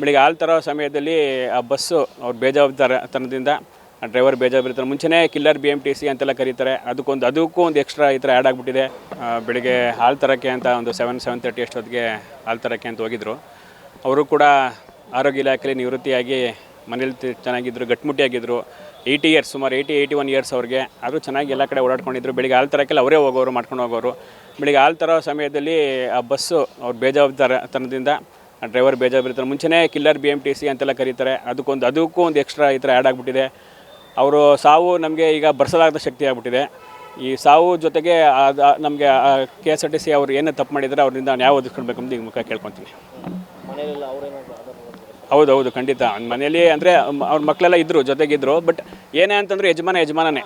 ಬೆಳಿಗ್ಗೆ ಹಾಲು ತರೋ ಸಮಯದಲ್ಲಿ ಆ ಬಸ್ಸು ಅವ್ರು ಬೇಜವಾಬ್ದಾರ ತನದಿಂದ, ಆ ಡ್ರೈವರ್ ಬೇಜವಾಬ್ದಾರಿ ಮುಂಚೆನೇ killer B M T C ಅಂತೆಲ್ಲ ಕರೀತಾರೆ. ಅದಕ್ಕೊಂದು, ಅದಕ್ಕೂ ಒಂದು ಎಕ್ಸ್ಟ್ರಾ ಈ ಥರ ಆ್ಯಡ್ ಆಗಿಬಿಟ್ಟಿದೆ ಬೆಳಿಗ್ಗೆ ಹಾಲು ತರೋಕ್ಕೆ ಅಂತ ಒಂದು ಸೆವೆನ್ ಸೆವೆನ್ ತರ್ಟಿ ಅಷ್ಟೊತ್ತಿಗೆ ಹಾಲು ತರೋಕ್ಕೆ ಅಂತ ಹೋಗಿದ್ರು. ಅವರು ಕೂಡ ಆರೋಗ್ಯ ಇಲಾಖೆಯಲ್ಲಿ ನಿವೃತ್ತಿಯಾಗಿ ಮನೇಲಿ ಚೆನ್ನಾಗಿದ್ದರು ಗಟ್ಟಿಮುಟ್ಟಿಯಾಗಿದ್ದರು ಏಯ್ಟಿ ಇಯರ್ಸ್ ಸುಮಾರು ಏಯ್ಟಿ ಏಯ್ಟಿ ಒನ್ ಇಯರ್ಸ್ ಅವ್ರಿಗೆ. ಆದರೂ ಚೆನ್ನಾಗಿ ಎಲ್ಲ ಕಡೆ ಓಡಾಡ್ಕೊಂಡಿದ್ರು. ಬೆಳಿಗ್ಗೆ ಹಾಲು ತರೋಕ್ಕೆಲ್ಲ ಅವರೇ ಹೋಗೋರು, ಮಾಡ್ಕೊಂಡು ಹೋಗೋರು. ಬೆಳಿಗ್ಗೆ ಹಾಲು ತರೋ ಸಮಯದಲ್ಲಿ ಆ ಬಸ್ಸು ಅವ್ರು ಬೇಜವಾಬ್ದಾರ ಡ್ರೈವರ್ ಬೇಜವಾಬ್ದಾರಿ ಮುಂಚೆನೇ killer B M T C ಅಂತೆಲ್ಲ ಕರೀತಾರೆ. ಅದಕ್ಕೊಂದು ಅದಕ್ಕೂ ಒಂದು ಎಕ್ಸ್ಟ್ರಾ ಈ ಥರ ಆ್ಯಡ್ ಆಗಿಬಿಟ್ಟಿದೆ. ಅವರು ಸಾವು ನಮಗೆ ಈಗ ಬರ್ಸಲಾಗದ ಶಕ್ತಿ ಆಗ್ಬಿಟ್ಟಿದೆ. ಈ ಸಾವು ಜೊತೆಗೆ ನಮಗೆ K S R T C ಅವ್ರು ಏನೇ ತಪ್ಪು ಮಾಡಿದರೆ ಅವರಿಂದ ನ್ಯಾಯ ಒದಗಿಸ್ಕೊಳ್ಬೇಕು ಅಂತ ಈಗ ಮುಖ ಕೇಳ್ಕೊತೀನಿ ಹೌದು ಹೌದು ಖಂಡಿತ. ಮನೇಲಿ ಅಂದರೆ ಅವ್ರ ಮಕ್ಕಳೆಲ್ಲ ಇದ್ದರು ಜೊತೆಗಿದ್ದರು ಬಟ್ ಏನೇ ಅಂತಂದ್ರೆ ಯಜಮಾನ ಯಜಮಾನನೇ.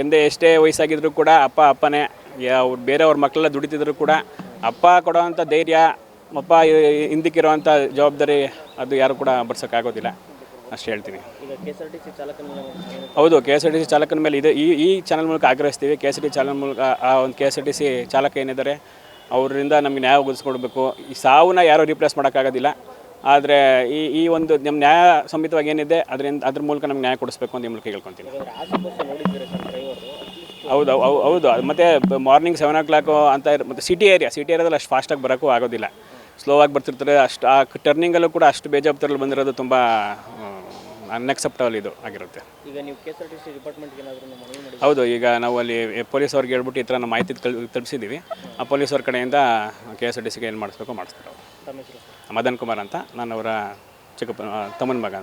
ಎಂದೇ ಎಷ್ಟೇ ವಯಸ್ಸಾಗಿದ್ರು ಕೂಡ ಅಪ್ಪ ಅಪ್ಪನೇ. ಅವ್ರು ಬೇರೆಯವ್ರ ಮಕ್ಕಳೆಲ್ಲ ದುಡಿತಿದ್ರು ಕೂಡ ಅಪ್ಪ ಕೊಡೋವಂಥ ಧೈರ್ಯ ಅಪ್ಪ ಈ- ಹಿಂದಕ್ಕಿರೋವಂಥ ಜವಾಬ್ದಾರಿ ಅದು ಯಾರು ಕೂಡ ಬರ್ಸೋಕ್ಕಾಗೋದಿಲ್ಲ ಅಷ್ಟು ಹೇಳ್ತೀನಿ ಹೌದು K S R T C ಚಾಲಕನ ಮೇಲೆ ಇದೆ. ಈ ಈ ಚಾನಲ್ ಮೂಲಕ ಆಗ್ರಹಿಸ್ತೀವಿ. K S R T channel ಮೂಲಕ ಆ ಒಂದು K S R T C ಚಾಲಕ ಏನಿದ್ದಾರೆ, ಅವರಿಂದ ನಮಗೆ ನ್ಯಾಯ ಒದಗಿಸ್ಕೊಡ್ಬೇಕು. ಈ ಸಾವನ್ನ ಯಾರೂ ರಿಪ್ಲೇಸ್ ಮಾಡೋಕ್ಕಾಗೋದಿಲ್ಲ. ಆದರೆ ಈ ಈ ಒಂದು ನಮ್ಮ ನ್ಯಾಯ ಸಂಹಿತವಾಗಿ ಏನಿದೆ, ಅದರಿಂದ, ಅದ್ರ ಮೂಲಕ ನಮ್ಗೆ ನ್ಯಾಯ ಕೊಡಿಸ್ಬೇಕು ಅಂತ ಈ ಮೂಲಕ ಹೇಳ್ಕೊತೀನಿ ಹೌದು ಹೌದು ಮತ್ತೆ ಮಾರ್ನಿಂಗ್ ಸೆವೆನ್ ಓ ಕ್ಲಾಕು ಅಂತ ಮತ್ತೆ ಸಿಟಿ ಏರಿಯಾ ಸಿಟಿ ಏರಿಯಾದಲ್ಲಿ ಅಷ್ಟು ಫಾಸ್ಟಾಗಿ ಬರೋಕ್ಕೂ ಆಗೋದಿಲ್ಲ. ಸ್ಲೋ ಆಗಿ ಬರ್ತಿರ್ತಾರೆ ಅಷ್ಟು ಆ ಟರ್ನಿಂಗಲ್ಲೂ ಕೂಡ ಅಷ್ಟು ಬೇಜಾಬ್ದಾರಲ್ಲಿ ಬಂದಿರೋದು ತುಂಬ ಅನ್ಎಕ್ಸೆಪ್ಟಬಲ್ ಇದು ಆಗಿರುತ್ತೆ. ಈಗ ನೀವು K S R T C ಡಿಪಾರ್ಟ್ಮೆಂಟ್ಗೆ ಏನಾದರೂ ಮನವಿ ಮಾಡಿ ಹೌದು ಈಗ ನಾವು ಅಲ್ಲಿ ಪೊಲೀಸ್ ಅವ್ರಿಗೆ ಹೇಳ್ಬಿಟ್ಟು ಈ ಥರ ನಮ್ಮ ಮಾಹಿತಿ ಕಲ್ ತಲುಪಿಸಿದ್ದೀವಿ ಆ ಪೊಲೀಸ್ ಅವ್ರ ಕಡೆಯಿಂದ ಕೆ ಎಸ್ ಆರ್ ಟಿ ಸಿಗೆ ಏನು ಮಾಡಿಸ್ಬೇಕು ಮಾಡಿಸ್ತಾರೆ ಅವರು. ಮದನ್ ಕುಮಾರ್ ಅಂತ ನಾನು ಅವರ ಚಿಕ್ಕಪ್ಪ ತಮ್ಮನ ಮಗ ನಾನು.